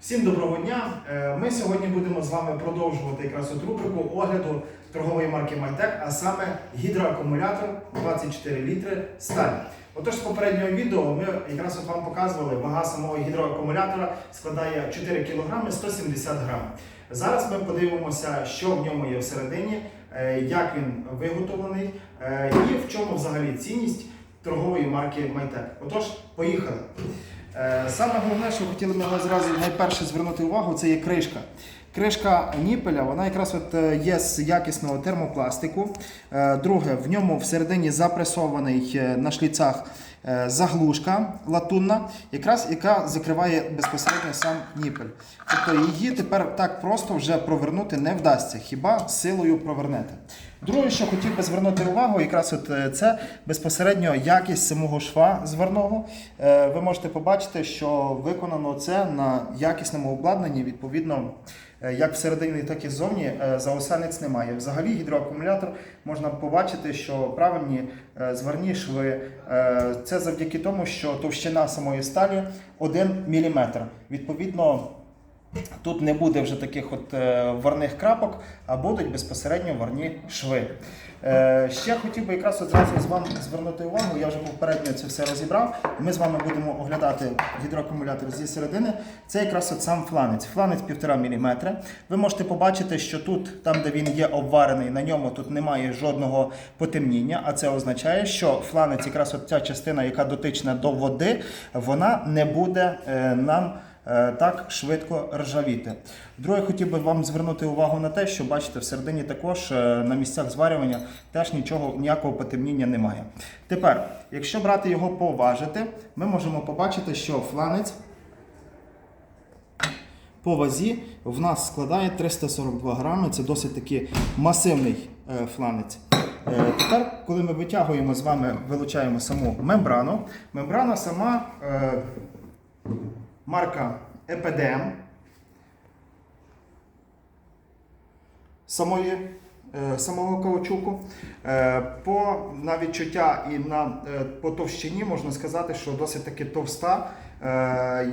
Всім доброго дня! Е, Ми сьогодні будемо з вами продовжувати якраз от рубрику огляду торгової марки Майтек, а саме гідроакумулятор 24 літри сталь. Отож, з попереднього відео ми якраз от вам показували, вага самого гідроакумулятора складає 4 кг 170 грам. Зараз ми подивимося, що в ньому є всередині, е, як він виготовлений е, і в чому взагалі цінність торгової марки Майтек. Отож, поїхали! Е, Саме головне, що хотіли ми зразу найперше звернути увагу, це є кришка. Кришка ніпеля, вона якраз от е, є з якісного термопластику. Е, Друге, в ньому всередині запресований на шліцах заглушка латунна, якраз яка закриває безпосередньо сам ніпель. Тобто її тепер так просто вже провернути не вдасться, хіба силою провернете. Друге, що хотів би звернути увагу, якраз от е, це безпосередньо якість самого шва зверного. Е, Ви можете побачити, що виконано це на якісному обладнанні, відповідно, е, як всередині, так і ззовні е, заосанець немає. Взагалі гідроакумулятор можна побачити, що правильні е, зварні шви. Це завдяки тому, що товщина самої сталі 1 мм. Відповідно, Тут не буде вже таких от е, варних крапок, а будуть безпосередньо варні шви. Е, ще хотів би якраз одразу з вами звернути увагу, я вже попередньо це все розібрав. Ми з вами будемо оглядати гідроакумулятор зі середини. Це якраз от сам фланець. Фланець 1,5 мм. Ви можете побачити, що тут, там де він є обварений, на ньому тут немає жодного потемніння, а це означає, що фланець, якраз от ця частина, яка дотична до води, вона не буде е, нам так швидко ржавіти. Друге, хотів би вам звернути увагу на те, що бачите, всередині також е, на місцях зварювання теж нічого, ніякого потемніння немає. Тепер, якщо брати його поважити, ми можемо побачити, що фланець по вазі в нас складає 342 грами. Це досить таки масивний е, фланець. Е, Тепер, коли ми витягуємо з вами, вилучаємо саму мембрану, мембрана сама е, марка EPDM самої, е, самого каучуку. Е, По на відчуття і на е, по товщині можна сказати, що досить таки товста,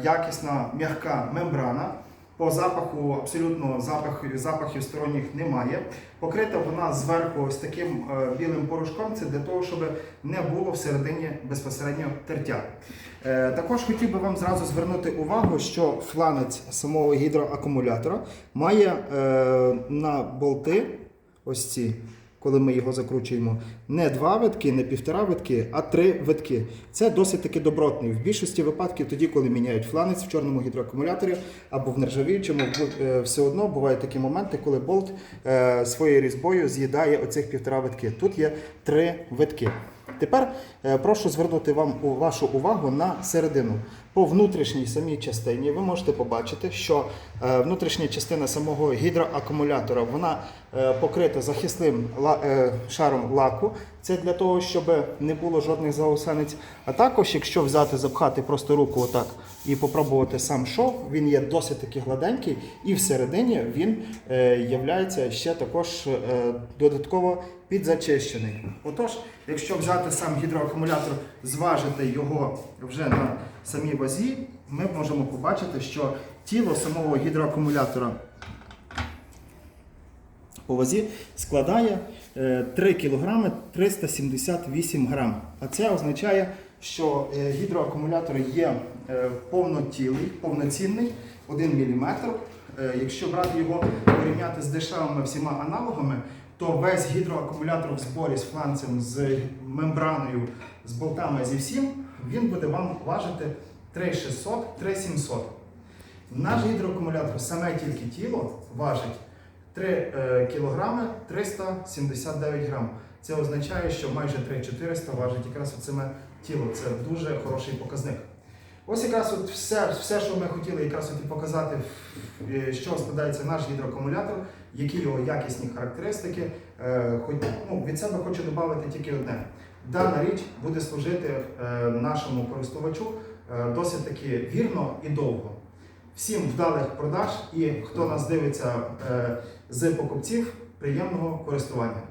якісна м'яка мембрана. По запаху абсолютно запахів, запахів сторонніх немає. Покрита вона зверху ось таким е, білим порошком. Це для того, щоб не було всередині безпосередньо тертя. Е, також хотів би вам зразу звернути увагу, що фланець самого гідроакумулятора має е, на болти ось ці. Коли ми його закручуємо, не два витки, не півтора витки, а три витки. Це досить таки добротний. В більшості випадків, тоді, коли міняють фланець в чорному гідроакумуляторі або в нержавіючому, е, все одно бувають такі моменти, коли болт е, своєю різьбою з'їдає оцих півтора витки. Тут є три витки. Тепер е, прошу звернути вам вашу увагу на середину. По внутрішній самій частині ви можете побачити, що внутрішня частина самого гідроакумулятора вона е, покрита захисним е, шаром лаку. Це для того, щоб не було жодних заусениць. А також, якщо взяти, запхати просто руку отак і попробувати сам шов, він є досить таки гладенький, і всередині він е, являється ще також додатково підзачищений. Отож, якщо взяти сам гідроакумулятор, зважити його вже на самій вазі, ми можемо побачити, що тіло самого гідроакумулятора по вазі складає е, 3 кг 378 грам. А це означає, що е, гідроакумулятор є е, повнотілий, повноцінний, 1 мм. Якщо брати його порівняти з дешевими всіма аналогами, то весь гідроакумулятор в зборі з фланцем, з мембраною, з болтами зі всім, він буде вам важити 3600 3700 Наш гідроакумулятор, саме тільки тіло важить 3 кг 379 грам. Це означає, що майже 3400 важить якраз оцеме тіло. Це дуже хороший показник. Ось якраз от все, все, що ми хотіли якраз от і показати, е, чого складається наш гідроакумулятор, які його якісні характеристики. Е, ну, від себе хочу додати тільки одне. Дана річ буде служити е, нашому користувачу е, досить таки вірно і довго. Всім вдалих продаж і хто нас дивиться е, з покупців, приємного користування.